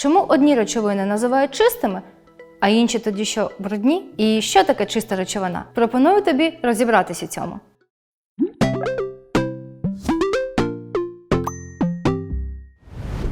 Чому одні речовини називають чистими, а інші тоді що брудні? І що таке чиста речовина? Пропоную тобі розібратися цьому.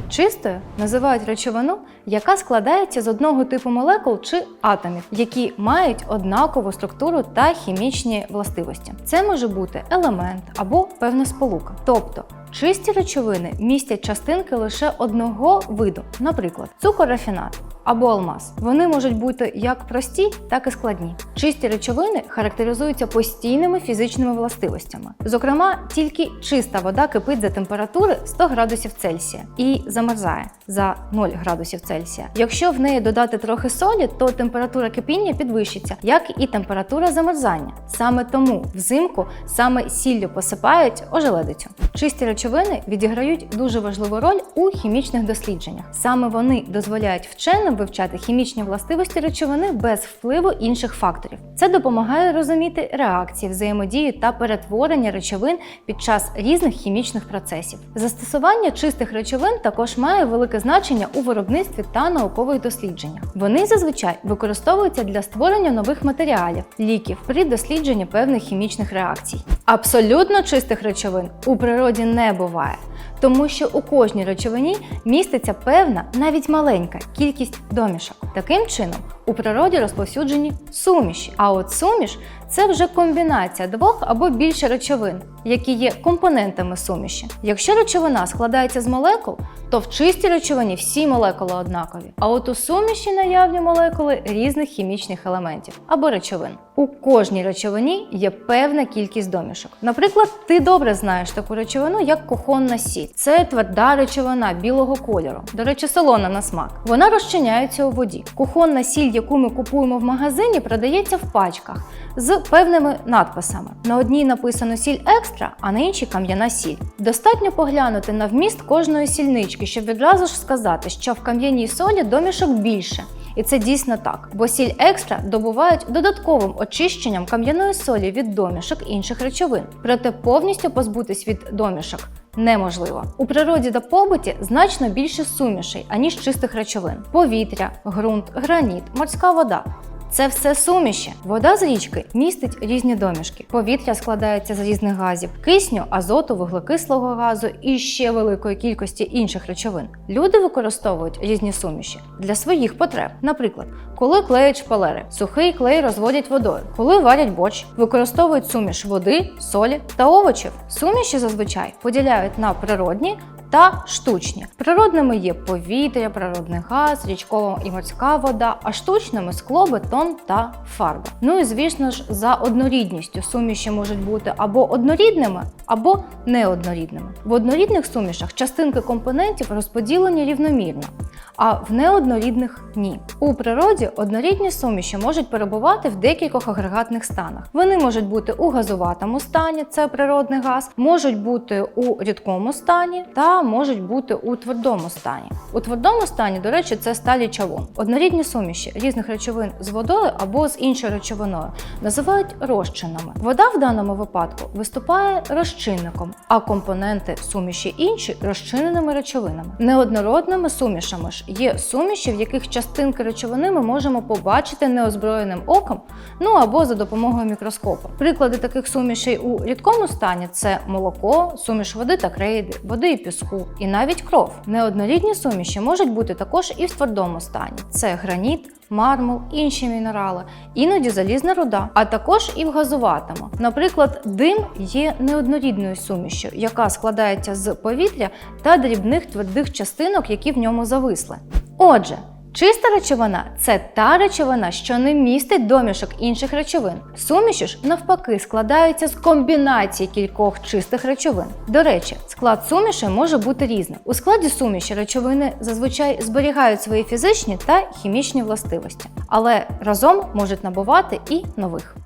Чистою називають речовину, яка складається з одного типу молекул чи атомів, які мають однакову структуру та хімічні властивості. Це може бути елемент або певна сполука. Тобто чисті речовини містять частинки лише одного виду, наприклад, цукор-рафінат або алмаз. Вони можуть бути як прості, так і складні. Чисті речовини характеризуються постійними фізичними властивостями. Зокрема, тільки чиста вода кипить за температури 100 градусів Цельсія і замерзає за 0 градусів Цельсія. Якщо в неї додати трохи солі, то температура кипіння підвищиться, як і температура замерзання. Саме тому взимку саме сіллю посипають ожеледицю. Чисті речовини відіграють дуже важливу роль у хімічних дослідженнях. Саме вони дозволяють вченим вивчати хімічні властивості речовини без впливу інших факторів. Це допомагає розуміти реакції, взаємодію та перетворення речовин під час різних хімічних процесів. Застосування чистих речовин також має велике значення у виробництві та наукових дослідженнях. Вони зазвичай використовуються для створення нових матеріалів, ліків при дослідженні певних хімічних реакцій. Абсолютно чистих речовин у природі не буває, тому що у кожній речовині міститься певна, навіть маленька кількість домішок. Таким чином, у природі розповсюджені суміші. А от суміш це вже комбінація двох або більше речовин, які є компонентами суміші. Якщо речовина складається з молекул, то в чистій речовині всі молекули однакові. А от у суміші наявні молекули різних хімічних елементів або речовин. У кожній речовині є певна кількість домішок. Наприклад, ти добре знаєш таку речовину, як кухонна сіль. Це тверда речовина білого кольору. До речі, солона на смак. Вона розчиняється у воді. Кухонна сіль, яку ми купуємо в магазині, продається в пачках з певними надписами. На одній написано сіль екстра, а на іншій кам'яна сіль. Достатньо поглянути на вміст кожної сільнички, щоб відразу ж сказати, що в кам'яній солі домішок більше. І це дійсно так, бо сіль екстра добувають додатковим очищенням кам'яної солі від домішок інших речовин. Проте повністю позбутись від домішок неможливо. У природі та побуті значно більше сумішей, аніж чистих речовин: повітря, ґрунт, граніт, морська вода. Це все суміші. Вода з річки містить різні домішки. Повітря складається з різних газів: кисню, азоту, вуглекислого газу і ще великої кількості інших речовин. Люди використовують різні суміші для своїх потреб. Наприклад, коли клеять шпалери, сухий клей розводять водою. Коли варять борщ, використовують суміш води, солі та овочів. Суміші зазвичай поділяють на природні та штучні. Природними є повітря, природний газ, річкова і морська вода, а штучними скло, бетон та фарба. Ну і звісно ж, за однорідністю суміші можуть бути або однорідними, або неоднорідними. В однорідних сумішах частинки компонентів розподілені рівномірно, а в неоднорідних ні. У природі однорідні суміші можуть перебувати в декількох агрегатних станах. Вони можуть бути у газуватому стані, це природний газ, можуть бути у рідкому стані та можуть бути у твердому стані. У твердому стані, до речі, це сталі чавун. Однорідні суміші різних речовин з водою або з іншою речовиною називають розчинами. Вода в даному випадку виступає розчинником, а компоненти суміші інші розчиненими речовинами. Неоднородними сумішами ж є суміші, в яких частинки речовини ми можемо побачити неозброєним оком, ну або за допомогою мікроскопа. Приклади таких сумішей у рідкому стані це молоко, суміш води та крейди, води і піску, і навіть кров. Неоднорідні суміші можуть бути також і в твердому стані: це граніт. Мармул, інші мінерали, іноді залізна руда, а також і в газуватому. Наприклад, дим є неоднорідною сумішю, яка складається з повітря та дрібних твердих частинок, які в ньому зависли. Отже, Чиста речовина це та речовина, що не містить домішок інших речовин. Суміші ж, навпаки, складаються з комбінації кількох чистих речовин. До речі, склад суміші може бути різним. У складі суміші речовини зазвичай зберігають свої фізичні та хімічні властивості, але разом можуть набувати і нових.